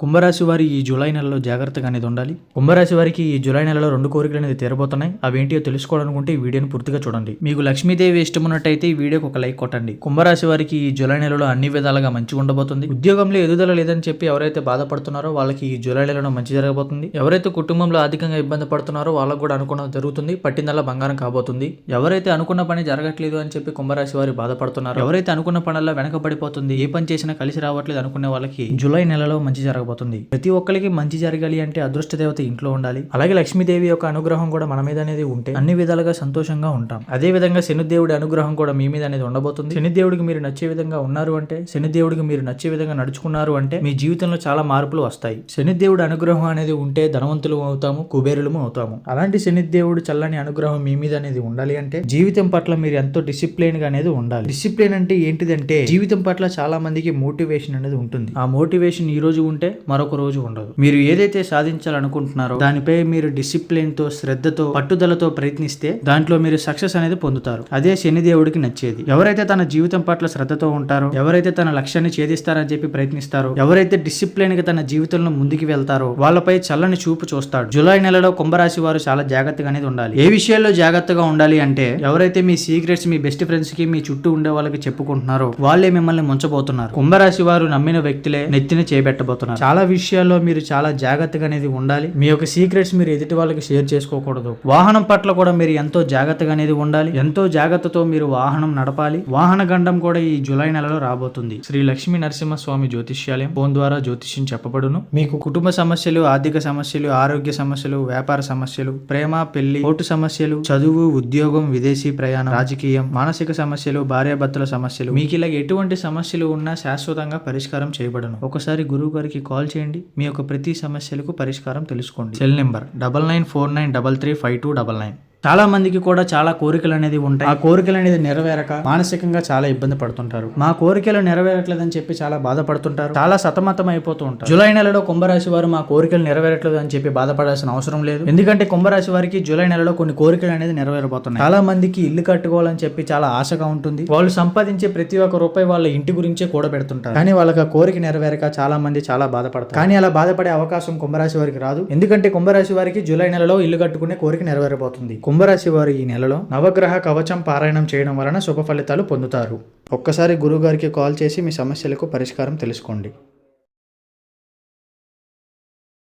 కుంభరాశి వారి ఈ జూలై నెలలో జాగ్రత్తగా అనేది ఉండాలి. కుంభరాశి వారికి ఈ జూలై నెలలో రెండు కోరికలు అనేది తీరబోతున్నాయి. అవేంటియో తెలుసుకోవాలనుకుంటే ఈ వీడియోని పూర్తిగా చూడండి. మీకు లక్ష్మీదేవి ఇష్టం ఉన్నట్టయితే ఈ వీడియోకి ఒక లైక్ కొట్టండి. కుంభరాశి వారికి ఈ జూలై నెలలో అన్ని విధాలుగా మంచిగా ఉండబోతుంది. ఉద్యోగంలో ఎదుగుదల లేదని చెప్పి ఎవరైతే బాధపడుతున్నారో వాళ్ళకి ఈ జూలై నెలలో మంచి జరగబోతుంది. ఎవరైతే కుటుంబంలో ఆర్థికంగా ఇబ్బంది పడుతున్నారో వాళ్ళకు కూడా అనుకున్నది జరుగుతుంది. పట్టిందల్లా బంగారం కాబోతుంది. ఎవరైతే అనుకున్న పని జరగట్లేదు అని చెప్పి కుంభరాశి వారి బాధపడుతున్నారు. ఎవరైతే అనుకున్న పనుల్లో వెనకబడిపోతుంది. ఏ పని చేసినా కలిసి రావట్లేదు అనుకునే వాళ్ళకి జూలై నెలలో మంచి జరగ జరగబోతుంది. ప్రతి ఒక్కరికి మంచి జరగాలి అంటే అదృష్ట దేవత ఇంట్లో ఉండాలి. అలాగే లక్ష్మీదేవి యొక్క అనుగ్రహం కూడా మన మీద అనేది ఉంటే అన్ని విధాలుగా సంతోషంగా ఉంటాం. అదే విధంగా శనిదేవుడి అనుగ్రహం కూడా మీ మీద అనేది ఉండబోతుంది. శనిదేవుడికి మీరు నచ్చే విధంగా ఉన్నారు అంటే శనిదేవుడికి మీరు నచ్చే విధంగా నడుచుకున్నారు అంటే మీ జీవితంలో చాలా మార్పులు వస్తాయి. శనిదేవుడి అనుగ్రహం అనేది ఉంటే ధనవంతులు అవుతాము కుబేరులము అవుతాము. అలాంటి శనిదేవుడు చల్లని అనుగ్రహం మీ మీద అనేది ఉండాలి అంటే జీవితం పట్ల మీరు ఎంతో డిసిప్లైన్గా అనేది ఉండాలి. డిసిప్లిన్ అంటే ఏంటిదంటే జీవితం పట్ల చాలా మందికి మోటివేషన్ అనేది ఉంటుంది. ఆ మోటివేషన్ ఈ రోజు ఉంటే మరొక రోజు ఉండదు. మీరు ఏదైతే సాధించాలనుకుంటున్నారో దానిపై మీరు డిసిప్లిన్తో శ్రద్ధతో పట్టుదలతో ప్రయత్నిస్తే దాంట్లో మీరు సక్సెస్ అనేది పొందుతారు. అదే శనిదేవుడికి నచ్చేది. ఎవరైతే తన జీవితం పట్ల శ్రద్ధతో ఉంటారో ఎవరైతే తన లక్ష్యాన్ని ఛేదిస్తారని చెప్పి ప్రయత్నిస్తారో ఎవరైతే డిసిప్లిన్గా తన జీవితంలో ముందుకు వెళ్తారో వాళ్ళపై చల్లని చూపు చూస్తాడు. జూలై నెలలో కుంభరాశి వారు చాలా జాగ్రత్తగా అనేది ఉండాలి. ఏ విషయాల్లో జాగ్రత్తగా ఉండాలి అంటే ఎవరైతే మీ సీక్రెట్స్ మీ బెస్ట్ ఫ్రెండ్స్కి మీ చుట్టూ ఉండే వాళ్ళకి చెప్పుకుంటున్నారో వాళ్ళే మిమ్మల్ని ముంచబోతున్నారు. కుంభరాశి వారు నమ్మిన వ్యక్తులే నెత్తిన చేపెట్టబోతున్నారు. చాలా విషయాల్లో మీరు చాలా జాగ్రత్తగా అనేది ఉండాలి. మీ యొక్క సీక్రెట్స్ మీరు ఎదుటి వాళ్ళకి షేర్ చేసుకోకూడదు. వాహనం పట్ల కూడా మీరు ఎంతో జాగ్రత్తగా అనేది ఉండాలి. ఎంతో జాగ్రత్తతో మీరు వాహనం నడపాలి. వాహన గండం కూడా ఈ జూలై నెలలో రాబోతుంది. శ్రీ లక్ష్మీ నరసింహస్వామి జ్యోతిష్యాలయం ఫోన్ ద్వారా జ్యోతిష్యం చెప్పబడును. మీకు కుటుంబ సమస్యలు ఆర్థిక సమస్యలు ఆరోగ్య సమస్యలు వ్యాపార సమస్యలు ప్రేమ పెళ్ళి కోర్టు సమస్యలు చదువు ఉద్యోగం విదేశీ ప్రయాణం రాజకీయం మానసిక సమస్యలు భార్యాభర్తల సమస్యలు మీకు ఇలా ఎటువంటి సమస్యలు ఉన్నా శాశ్వతంగా పరిష్కారం చేయబడను. ఒకసారి గురువు గారికి కాల్ చేయండి. మీ యొక్క ప్రతి సమస్యలకు పరిష్కారం తెలుసుకోండి. Cell number double nine four nine double three five two double nine. చాలా మందికి కూడా చాలా కోరికలు అనేది ఉంటాయి. ఆ కోరికలు అనేది నెరవేరక మానసికంగా చాలా ఇబ్బంది పడుతుంటారు. మా కోరికలు నెరవేరట్లేదని చెప్పి చాలా బాధపడుతుంటారు. చాలా సతమతం అయిపోతూ ఉంటారు. జూలై నెలలో కుంభరాశి వారు మా కోరికలు నెరవేరట్లేదు అని చెప్పి బాధపడాల్సిన అవసరం లేదు. ఎందుకంటే కుంభరాశి వారికి జూలై నెలలో కొన్ని కోరికలు అనేది నెరవేరబోతున్నాయి. చాలా మందికి ఇల్లు కట్టుకోవాలని చెప్పి చాలా ఆశగా ఉంటుంది. వాళ్ళు సంపాదించే ప్రతి ఒక్క రూపాయి వాళ్ళ ఇంటి గురించే కూడబెడుతుంటారు. కానీ వాళ్ళకి ఆ కోరిక నెరవేరక చాలా మంది చాలా బాధపడతారు. కానీ అలా బాధపడే అవకాశం కుంభరాశి వారికి రాదు. ఎందుకంటే కుంభరాశి వారికి జూలై నెలలో ఇల్లు కట్టుకునే కోరిక నెరవేరబోతుంది. కుంభరాశి వారు ఈ నెలలో నవగ్రహ కవచం పారాయణం చేయడం వలన శుభ ఫలితాలు పొందుతారు. ఒక్కసారి గురువుగారికి కాల్ చేసి మీ సమస్యలకు పరిష్కారం తెలుసుకోండి.